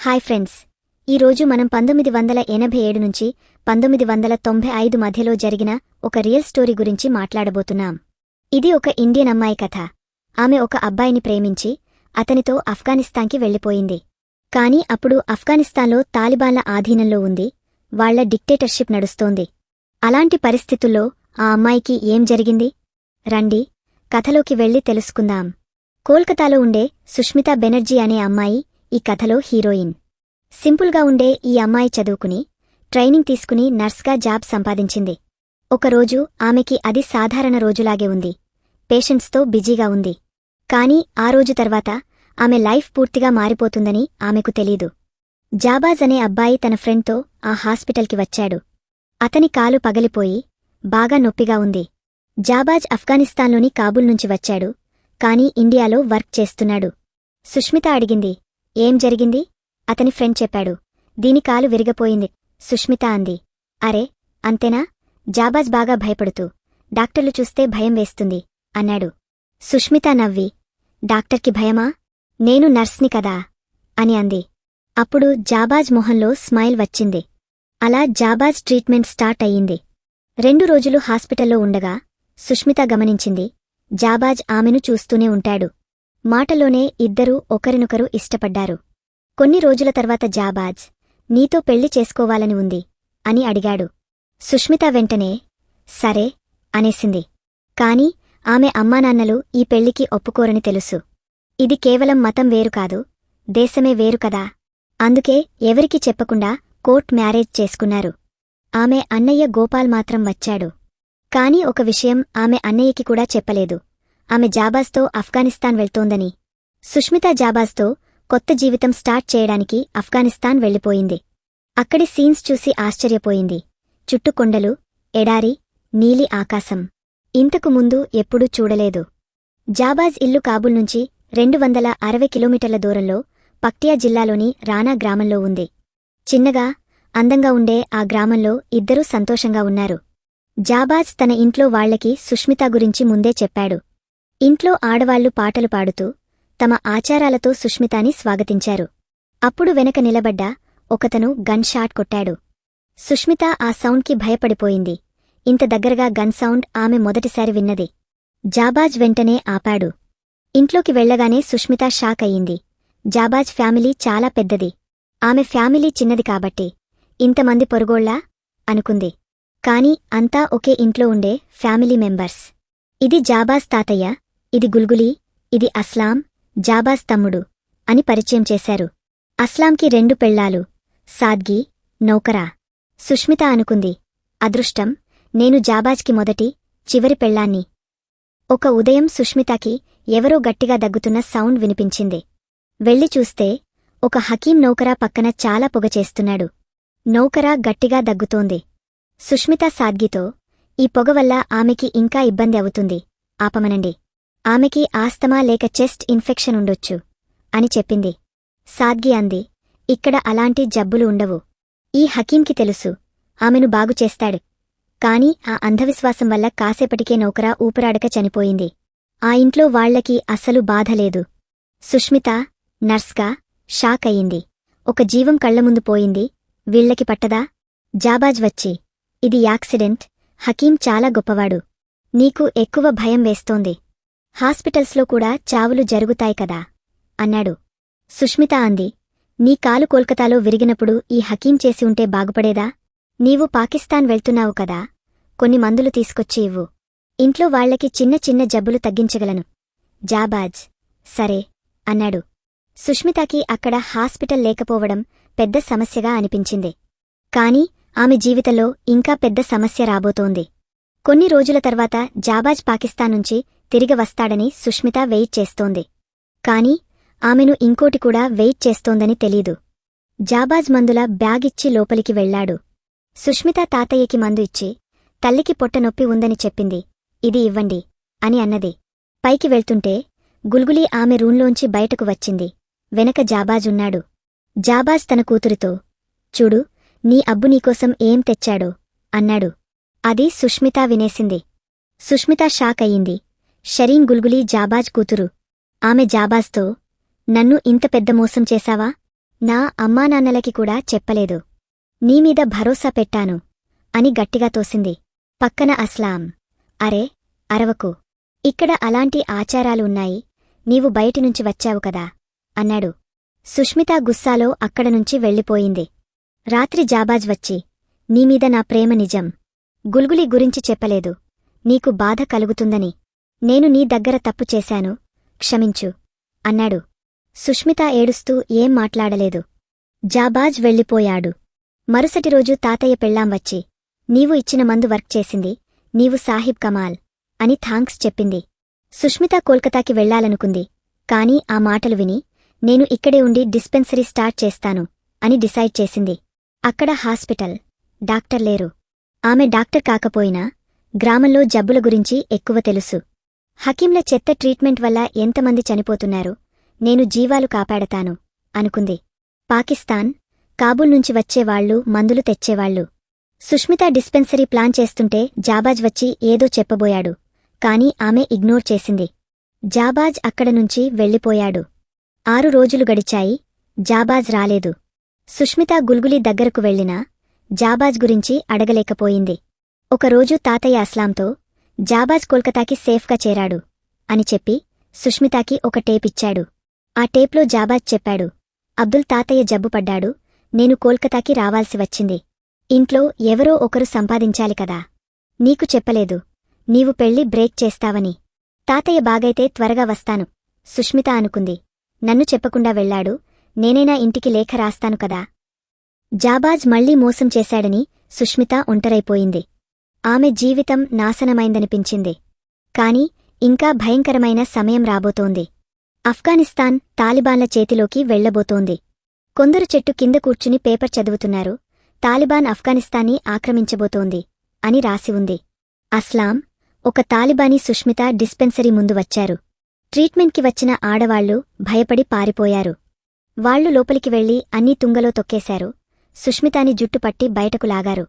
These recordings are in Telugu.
Hi friends. ఈరోజు మనం పంతొమ్మిది వందల ఎనభై ఏడు నుంచి పంతొమ్మిది వందల తొంభై ఐదు మధ్యలో జరిగిన ఒక రియల్ స్టోరీ గురించి మాట్లాడబోతున్నాం. ఇది ఒక ఇండియన్ అమ్మాయి కథ. ఆమె ఒక అబ్బాయిని ప్రేమించి అతనితో అఫ్ఘానిస్తాన్కి వెళ్ళిపోయింది. కాని అప్పుడు అఫ్ఘానిస్తాన్లో తాలిబాన్ల ఆధీనంలో ఉంది. వాళ్ళ డిక్టేటర్షిప్ నడుస్తోంది. అలాంటి పరిస్థితుల్లో ఆ అమ్మాయికి ఏం జరిగింది? రండి కథలోకి వెళ్ళి తెలుసుకుందాం. కోల్కతాలో ఉండే సుష్మితా బెనర్జీ అనే అమ్మాయి ఈ కథలో హీరోయిన్. సింపుల్గా ఉండే ఈ అమ్మాయి చదువుకుని ట్రైనింగ్ తీసుకుని నర్స్గా జాబ్ సంపాదించింది. ఒకరోజు ఆమెకి అది సాధారణ రోజులాగే ఉంది. పేషెంట్స్తో బిజీగా ఉంది. కాని ఆ రోజు తర్వాత ఆమె లైఫ్ పూర్తిగా మారిపోతుందని ఆమెకు తెలీదు. జాబాజ్ అనే అబ్బాయి తన ఫ్రెండ్తో ఆ హాస్పిటల్కి వచ్చాడు. అతని కాలు పగలిపోయి బాగా నొప్పిగా ఉంది. జాబాజ్ ఆఫ్ఘనిస్తాన్లోని కాబూల్ నుంచి వచ్చాడు. కాని ఇండియాలో వర్క్ చేస్తున్నాడు. సుష్మిత అడిగింది ఏం జరిగింది? అతని ఫ్రెండ్ చెప్పాడు. దీని కాలు విరిగపోయింది. సుష్మిత అంది. అరే అంతేనా? జాబాజ్ బాగా భయపడుతూ. డాక్టర్లు చూస్తే భయం వేస్తుంది అన్నాడు. సుష్మిత నవ్వి. డాక్టర్కి భయమా? నేను నర్స్ని కదా అని అంది. అప్పుడు జాబాజ్ మొహంలో స్మైల్ వచ్చింది. అలా జాబాజ్ ట్రీట్మెంట్ స్టార్ట్ అయ్యింది. రెండు రోజులు హాస్పిటల్లో ఉండగా సుష్మిత గమనించింది. జాబాజ్ ఆమెను చూస్తూనే ఉంటాడు. మాటలోనే ఇద్దరూ ఒకరినొకరు ఇష్టపడ్డారు. కొన్ని రోజుల తర్వాత జాబాజ్ నీతో పెళ్ళి చేసుకోవాలని ఉంది అని అడిగాడు. సుష్మిత వెంటనే సరే అనేసింది. కాని ఆమె అమ్మానాన్నలు ఈ పెళ్ళికి ఒప్పుకోరని తెలుసు. ఇది కేవలం మతం వేరు కాదు దేశమే వేరు కదా. అందుకే ఎవరికి చెప్పకుండా కోర్ట్ మ్యారేజ్ చేసుకున్నారు. ఆమె అన్నయ్య గోపాల్ మాత్రం వచ్చాడు. కాని ఒక విషయం ఆమె అన్నయ్యకి కూడా చెప్పలేదు. ఆమె జాబాజ్తో ఆఫ్ఘనిస్తాన్ వెళ్తోందని. సుష్మిత జాబాజ్తో కొత్త జీవితం స్టార్ట్ చేయడానికి ఆఫ్ఘనిస్తాన్ వెళ్ళిపోయింది. అక్కడి సీన్స్ చూసి ఆశ్చర్యపోయింది. చుట్టు కొండలు ఎడారి నీలి ఆకాశం. ఇంతకు ముందు ఎప్పుడూ చూడలేదు. జాబాజ్ ఇల్లు కాబుల్ నుంచి రెండు వందల అరవై కిలోమీటర్ల దూరంలో పక్టియా జిల్లాలోని రానా గ్రామంలో ఉంది. చిన్నగా అందంగా ఉండే ఆ గ్రామంలో ఇద్దరూ సంతోషంగా ఉన్నారు. జాబాజ్ తన ఇంట్లో వాళ్ళకి సుష్మిత గురించి ముందే చెప్పాడు. ఇంట్లో ఆడవాళ్ళు పాటలు పాడుతూ తమ ఆచారాలతో సుష్మితాని స్వాగతించారు. అప్పుడు వెనక నిలబడ్డ ఒకతను గన్ షాట్ కొట్టాడు. సుష్మిత ఆ సౌండ్కి భయపడిపోయింది. ఇంత దగ్గరగా గన్ సౌండ్ ఆమె మొదటిసారి విన్నది. జాబాజ్ వెంటనే ఆపాడు. ఇంట్లోకి వెళ్ళగానే సుష్మిత షాక్ అయ్యింది. జాబాజ్ ఫ్యామిలీ చాలా పెద్దది. ఆమె ఫ్యామిలీ చిన్నది కాబట్టి ఇంతమంది పొరుగోళ్ళా అనుకుంది. కాని అంతా ఒకే ఇంట్లో ఉండే ఫ్యామిలీ మెంబర్స్. ఇది జాబాజ్ తాతయ్య ఇది గుల్గులీ ఇది అస్లాం జాబాజ్ తమ్ముడు అని పరిచయం చేశారు. అస్లాంకి రెండు పెళ్ళాలు సాద్గి నౌకరా. సుష్మిత అనుకుంది అదృష్టం నేను జాబాజ్కి మొదటి చివరి పెళ్ళాన్ని ఒక ఉదయం సుష్మితకి ఎవరో గట్టిగా దగ్గుతున్న సౌండ్ వినిపించింది. వెళ్ళి చూస్తే ఒక హకీం నౌకరా పక్కన చాలా పొగ చేస్తున్నాడు. నౌకరా గట్టిగా దగ్గుతోంది. సుష్మిత సాద్గితో ఈ పొగ వల్ల ఆమెకి ఇంకా ఇబ్బంది అవుతుంది. ఆపమనండి. ఆమెకి ఆస్తమా లేక చెస్ట్ ఇన్ఫెక్షన్ ఉండొచ్చు అని చెప్పింది. సాద్గి అంది ఇక్కడ అలాంటి జబ్బులు ఉండవు. ఈ హకీంకి తెలుసు ఆమెను బాగుచేస్తాడు కాని ఆ అంధవిశ్వాసం వల్ల కాసేపటికే నౌకరా ఊపిరాడక చనిపోయింది. ఆ ఇంట్లో వాళ్ళకి అస్సలు బాధలేదు సుష్మిత నర్స్గా షాక్ అయింది. ఒక జీవం కళ్ళముందు పోయింది. వీళ్ళకి పట్టదా? జాబాజ్ వచ్చి ఇది యాక్సిడెంట్ హకీం చాలా గొప్పవాడు. నీకు ఎక్కువ భయం వేస్తోంది. హాస్పిటల్స్లో కూడా చావులు జరుగుతాయి కదా? అన్నాడు. సుష్మిత అంది. నీ కాలు కోల్కతాలో విరిగినప్పుడు ఈ హకీం చేసి ఉంటే బాగుపడేదా? నీవు పాకిస్తాన్ వెళ్తున్నావు కదా? కొన్ని మందులు తీసుకొచ్చి ఇవ్వు. ఇంట్లో వాళ్ళకి చిన్న చిన్న జబ్బులు తగ్గించగలను. జాబాజ్. సరే అన్నాడు. సుష్మితకి అక్కడ హాస్పిటల్ లేకపోవడం పెద్ద సమస్యగా అనిపించింది. కాని ఆమె జీవితంలో ఇంకా పెద్ద సమస్య రాబోతోంది. కొన్ని రోజుల తర్వాత జాబాజ్ పాకిస్తాన్ నుంచి తిరిగి వస్తాడని సుష్మిత వెయిట్ చేస్తోంది. కాని ఆమెను ఇంకోటి కూడా వెయిట్ చేస్తోందని తెలీదు. జాబాజ్ మందుల బ్యాగిచ్చి లోపలికి వెళ్ళాడు సుష్మిత తాతయ్యకి మందు ఇచ్చి తల్లికి పొట్టనొప్పి ఉందని చెప్పింది. ఇది ఇవ్వండి అని అన్నది. పైకి వెళ్తుంటే గుల్గులీ ఆమె రూంలోంచి బయటకు వచ్చింది. వెనక జాబాజున్నాడు జాబాజ్ తన కూతురితో చూడు నీ అబ్బు నీకోసం ఏం తెచ్చాడో అన్నాడు. అది సుష్మిత వినేసింది. సుష్మిత షాక్ అయ్యింది షరీన్ గుల్గులీ జాబాజ్ కూతురు. ఆమె జాబాజ్తో నన్ను ఇంత పెద్ద మోసం చేశావా? నా అమ్మానాన్నలకి కూడా చెప్పలేదు. నీమీద భరోసా పెట్టాను అని గట్టిగా తోసింది. పక్కన అస్లాం అరే అరవకు ఇక్కడ అలాంటి ఆచారాలు ఉన్నాయి నీవు బయటినుంచి వచ్చావు కదా? అన్నాడు. సుష్మిత గుస్సాలో అక్కడనుంచి వెళ్ళిపోయింది. రాత్రి జాబాజ్ వచ్చి నీమీద నా ప్రేమ నిజం. గుల్గులి గురించి చెప్పలేదు. నీకు బాధ కలుగుతుందని. నేను నీ దగ్గర తప్పు చేశాను. క్షమించు. అన్నాడు. సుష్మిత ఏడుస్తూ ఏం మాట్లాడలేదు. జాబాజ్ వెళ్ళిపోయాడు. మరుసటి రోజు తాతయ్య పెళ్ళాం వచ్చి నీవు ఇచ్చిన మందు వర్క్ చేసింది నీవు సాహిబ్ కమాల్ అని థాంక్స్ చెప్పింది. సుష్మిత కోల్కతాకి వెళ్ళాలనుకుంది కాని ఆ మాటలు విని నేను ఇక్కడే ఉండి డిస్పెన్సరీ స్టార్ట్ చేస్తాను అని డిసైడ్ చేసింది. అక్కడ హాస్పిటల్. డాక్టర్ లేరు. ఆమె డాక్టర్ కాకపోయినా గ్రామంలో జబ్బుల గురించి ఎక్కువ తెలుసు. హకీంల చెత్త ట్రీట్మెంట్ వల్ల ఎంతమంది చనిపోతున్నారు? నేను జీవాలు కాపాడతాను అనుకుంది. పాకిస్తాన్ కాబూల్ నుంచి వచ్చేవాళ్ళు మందులు తెచ్చేవాళ్ళు సుష్మిత డిస్పెన్సరీ ప్లాన్ చేస్తుంటే జాబాజ్ వచ్చి ఏదో చెప్పబోయాడు కాని ఆమె ఇగ్నోర్ చేసింది. జాబాజ్ అక్కడ నుంచి వెళ్ళిపోయాడు. ఆరు రోజులు గడిచాయి జాబాజ్ రాలేదు. సుష్మిత గుల్గులీ దగ్గరకు వెళ్ళినా జాబాజ్ గురించి అడగలేకపోయింది. ఒకరోజు తాతయ్య అస్లాంతో జాబాజ్ కోల్కతాకి సేఫ్గా చేరాడు అని చెప్పి సుష్మితాకి ఒక టేపిచ్చాడు ఆ టేప్లో జాబాజ్ చెప్పాడు అబ్దుల్ తాతయ్య జబ్బుపడ్డాడు నేను కోల్కతాకి రావాల్సి వచ్చింది. ఇంట్లో ఎవరో ఒకరు సంపాదించాలి కదా. నీకు చెప్పలేదు నీవు పెళ్ళి బ్రేక్ చేస్తావని. తాతయ్య బాగైతే త్వరగా వస్తాను సుష్మిత అనుకుంది. నన్ను చెప్పకుండా వెళ్ళాడు నేనైనా ఇంటికి లేఖ రాస్తాను కదా. జాబాజ్ మళ్ళీ మోసం చేశాడని సుష్మిత ఒంటరైపోయింది. ఆమె జీవితం నాశనమైందనిపించింది. కాని ఇంకా భయంకరమైన సమయం రాబోతోంది. ఆఫ్ఘనిస్తాన్ తాలిబాన్ల చేతిలోకి వెళ్ళబోతోంది కొందరు చెట్టు కింద కూర్చుని పేపర్ చదువుతున్నారు. తాలిబాన్ ఆఫ్ఘనిస్తాన్ని ఆక్రమించబోతోంది అని రాసి ఉంది. అస్లాం ఒక తాలిబానీ సుష్మిత డిస్పెన్సరీ ముందు వచ్చారు. ట్రీట్మెంట్కి వచ్చిన ఆడవాళ్ళు భయపడి పారిపోయారు. వాళ్ళు లోపలికి వెళ్ళి అన్నీ తుంగలో తొక్కేశారు. సుష్మితాని జుట్టుపట్టి బయటకు లాగారు.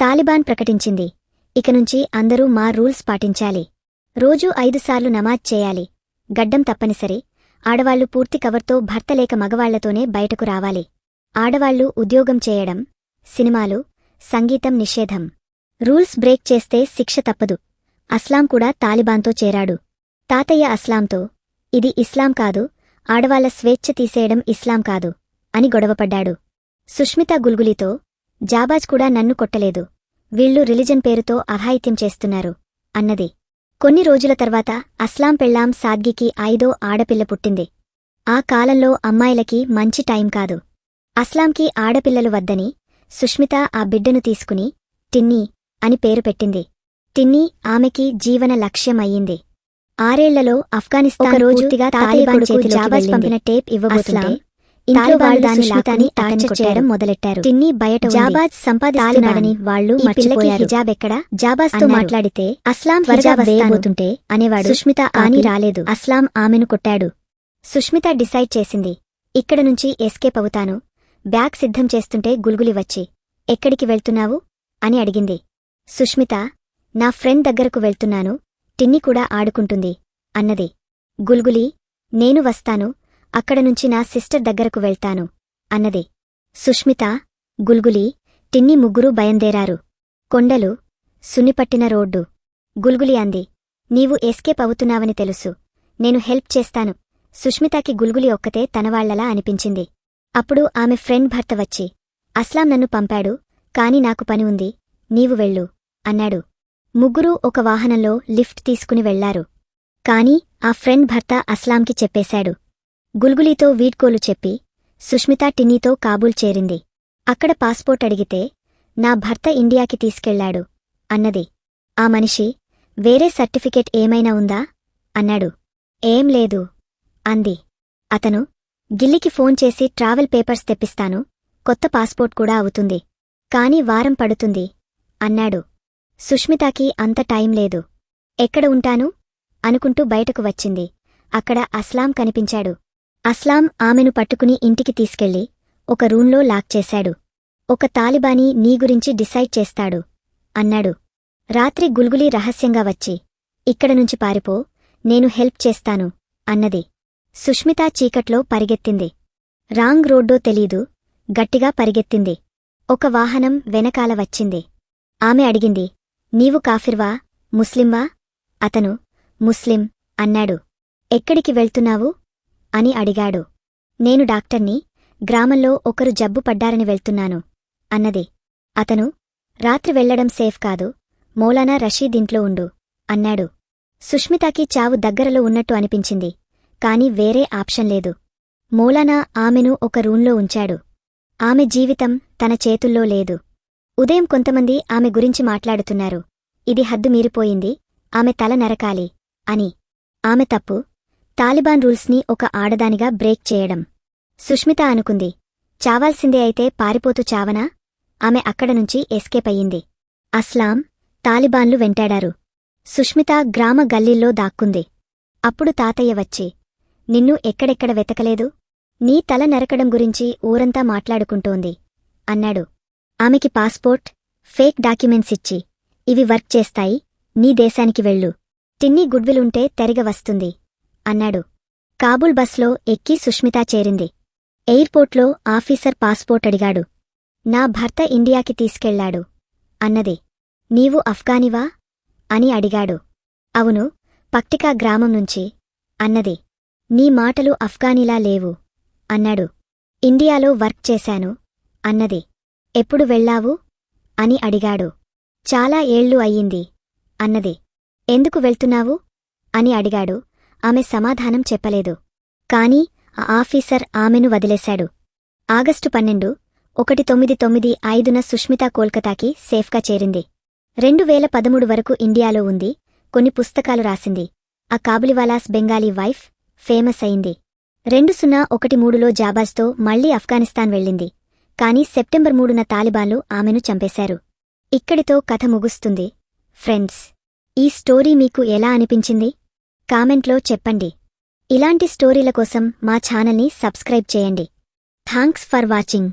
తాలిబాన్ ప్రకటించింది. ఇకనుంచి అందరూ మా రూల్స్ పాటించాలి. రోజూ ఐదుసార్లు నమాజ్ చేయాలి. గడ్డం తప్పనిసరి. ఆడవాళ్ళు పూర్తి కవర్తో భర్త లేక మగవాళ్ళతోనే బయటకు రావాలి. ఆడవాళ్ళు ఉద్యోగం చేయడం సినిమాలు సంగీతం నిషేధం. రూల్స్ బ్రేక్ చేస్తే శిక్ష తప్పదు. అస్లాం కూడా తాలిబాన్తో చేరాడు. తాతయ్య అస్లాంతో ఇది ఇస్లాం కాదు ఆడవాళ్ళ స్వేచ్ఛ తీసేయడం ఇస్లాం కాదు అని గొడవపడ్డాడు. సుష్మిత గుల్గులితో జాబాజ్ కూడా నన్ను కొట్టలేదు. వీళ్ళు రిలిజన్ పేరుతో అఘాయిత్యం చేస్తున్నారు. అన్నది. కొన్ని రోజుల తర్వాత అస్లాం పెళ్ళాం సాద్గికి ఐదో ఆడపిల్ల పుట్టింది. ఆ కాలంలో అమ్మాయిలకి మంచి టైం కాదు. అస్లాంకి ఆడపిల్లలు వద్దని సుష్మిత ఆ బిడ్డను తీసుకుని టిన్నీ అని పేరు పెట్టింది. టిన్నీ ఆమెకి జీవన లక్ష్యం అయ్యింది. ఆరేళ్ళలో ఆఫ్ఘనిస్తాన్ రోజుగా తాలిబాన్ చేతిలోకి జాబాజ్ పంపిన టేప్ ఇవ్వబోతుంటే ఇంట్లో వాళ్ళు దాని సుష్మితాని టార్చర్ చేయడం మొదలెట్టారు టిన్నీ బయట జాబాజ్ సంపాదిస్తున్నాడని వాళ్ళు పిల్లకి హిజాబ్ ఎక్కడ? జాబాజ్తో మాట్లాడితే అస్లాం హిజాబ్ వేయబోతుంటే అనేవాడు సుష్మిత ఆని రాలేదు. అస్లాం ఆమెను కొట్టాడు. సుష్మిత డిసైడ్ చేసింది. ఇక్కడ నుంచి ఎస్కేప్ అవుతాను. బ్యాగ్ సిద్ధం చేస్తుంటే గుల్గులి వచ్చి ఎక్కడికి వెళ్తున్నావు? అని అడిగింది. సుష్మిత నా ఫ్రెండ్ దగ్గరకు వెళ్తున్నాను. టిన్ని కూడా ఆడుకుంటుంది. అన్నది. గుల్గులి నేను వస్తాను. అక్కడ నుంచి నా సిస్టర్ దగ్గరకు వెళ్తాను. అన్నది. సుష్మిత గుల్గులి టిన్ని ముగ్గురూ బయందేరారు. కొండలు సున్నిపట్టిన రోడ్డు. గుల్గులి అంది. నీవు ఎస్కేప్ అవుతున్నావని తెలుసు. నేను హెల్ప్ చేస్తాను. సుష్మితకి గుల్గులి ఒక్కతే తనవాళ్ళలా అనిపించింది. అప్పుడు ఆమె ఫ్రెండ్ భర్త వచ్చి అస్లాం నన్ను పంపాడు కాని నాకు పని ఉంది నీవు వెళ్ళు అన్నాడు. ముగ్గురూ ఒక వాహనంలో లిఫ్ట్ తీసుకుని వెళ్ళారు. కాని ఆ ఫ్రెండ్ భర్త అస్లాంకి చెప్పేశాడు. గుల్గులీతో వీడ్కోలు చెప్పి సుష్మిత టిన్నీతో కాబూల్ చేరింది. అక్కడ పాస్పోర్ట్ అడిగితే నా భర్త ఇండియాకి తీసుకెళ్ళాడు. అన్నది. ఆ మనిషి వేరే సర్టిఫికెట్ ఏమైనా ఉందా? అన్నాడు. ఏం లేదు అంది. అతను గిల్లికి ఫోన్ చేసి ట్రావెల్ పేపర్స్ తెప్పిస్తాను కొత్త పాస్పోర్ట్ కూడా అవుతుంది. కాని వారం పడుతుంది అన్నాడు. సుష్మితాకి అంత టైం లేదు. ఎక్కడ ఉంటాను? అనుకుంటూ బయటకు వచ్చింది. అక్కడ అస్లాం కనిపించాడు. అస్లాం ఆమెను పట్టుకుని ఇంటికి తీసుకెళ్ళి ఒక రూంలో లాక్ చేశాడు. ఒక తాలిబానీ నీ గురించి డిసైడ్ చేస్తాడు అన్నాడు. రాత్రి గుల్గులీ రహస్యంగా వచ్చి ఇక్కడ నుంచి పారిపో నేను హెల్ప్ చేస్తాను అన్నది. సుష్మిత చీకట్లో పరిగెత్తింది. రాంగ్ రోడ్డో తెలీదు గట్టిగా పరిగెత్తింది. ఒక వాహనం వెనకాల వచ్చింది. ఆమె అడిగింది నీవు కాఫిర్వా ముస్లింవా? అతను ముస్లిం అన్నాడు. ఎక్కడికి వెళ్తున్నావు? అని అడిగాడు. నేను డాక్టర్ని గ్రామంలో ఒకరు జబ్బు పడ్డారని వెళ్తున్నాను అన్నది. అతను రాత్రి వెళ్ళడం సేఫ్ కాదు మౌలానా రషీద్ ఇంట్లో ఉండు అన్నాడు. సుష్మితాకి చావు దగ్గరలో ఉన్నట్టు అనిపించింది కాని వేరే ఆప్షన్ లేదు. మౌలానా ఆమెను ఒక రూంలో ఉంచాడు. ఆమె జీవితం తన చేతుల్లో లేదు. ఉదయం కొంతమంది ఆమె గురించి మాట్లాడుతున్నారు. ఇది హద్దు మీరిపోయింది ఆమె తల నరకాలి అని. ఆమె తప్పు తాలిబాన్ రూల్స్ని ఒక ఆడదానిగా బ్రేక్ చేయడం. సుష్మిత అనుకుంది. చావాల్సిందే అయితే పారిపోతూ చావనా? ఆమె అక్కడ నుంచి ఎస్కేప్ అయ్యింది. అస్లాం తాలిబాన్లు వెంటాడారు. సుష్మిత గ్రామ గల్లీల్లో దాక్కుంది. అప్పుడు తాతయ్య వచ్చి నిన్ను ఎక్కడెక్కడ వెతకలేదు? నీ తల నరకడం గురించి ఊరంతా మాట్లాడుకుంటోంది అన్నాడు. ఆమెకి పాస్పోర్ట్ ఫేక్ డాక్యుమెంట్స్ ఇచ్చి ఇవి వర్క్ చేస్తాయి నీ దేశానికి వెళ్ళు. టిన్నీ గుడ్విలుంటే తెరిగ తెరగ వస్తుంది. అన్నాడు. కాబూల్ బస్లో ఎక్కి సుష్మిత చేరింది. ఎయిర్పోర్ట్లో ఆఫీసర్ పాస్పోర్ట్ అడిగాడు. నా భర్త ఇండియాకి తీసుకెళ్ళాడు. అన్నది. నీవు అఫ్ఘానివా అని అడిగాడు. అవును పక్టికా గ్రామం నుంచి. అన్నది. నీ మాటలు అఫ్ఘానిలా లేవు. అన్నాడు. ఇండియాలో వర్క్ చేశాను. అన్నది. ఎప్పుడు వెళ్ళావు? అని అడిగాడు. చాలా ఏళ్ళు అయ్యింది. అన్నది. ఎందుకు వెళ్తున్నావు? అని అడిగాడు. ఆమె సమాధానం చెప్పలేదు. కాని ఆ ఆఫీసర్ ఆమెను వదిలేశాడు. ఆగస్టు పన్నెండు ఒకటి తొమ్మిది తొమ్మిది ఐదున సుష్మిత కోల్కతాకి సేఫ్గా చేరింది. రెండు వేల పదమూడు వరకు ఇండియాలో ఉంది కొన్ని పుస్తకాలు రాసింది. ఆ కాబులివాలాస్ బెంగాలీ వైఫ్ ఫేమస్ అయింది. రెండు సున్నా ఒకటి మూడులో జాబాజ్తో మళ్ళీ ఆఫ్ఘనిస్తాన్ వెళ్ళింది. కాని సెప్టెంబర్ మూడున తాలిబాన్లు ఆమెను చంపేశారు. ఇక్కడితో కథ ముగుస్తుంది. ఫ్రెండ్స్ ఈ స్టోరీ మీకు ఎలా అనిపించింది? కామెంట్లో చెప్పండి. ఇలాంటి స్టోరీల కోసం మా ఛానల్ని సబ్స్క్రైబ్ చేయండి. Thanks for watching.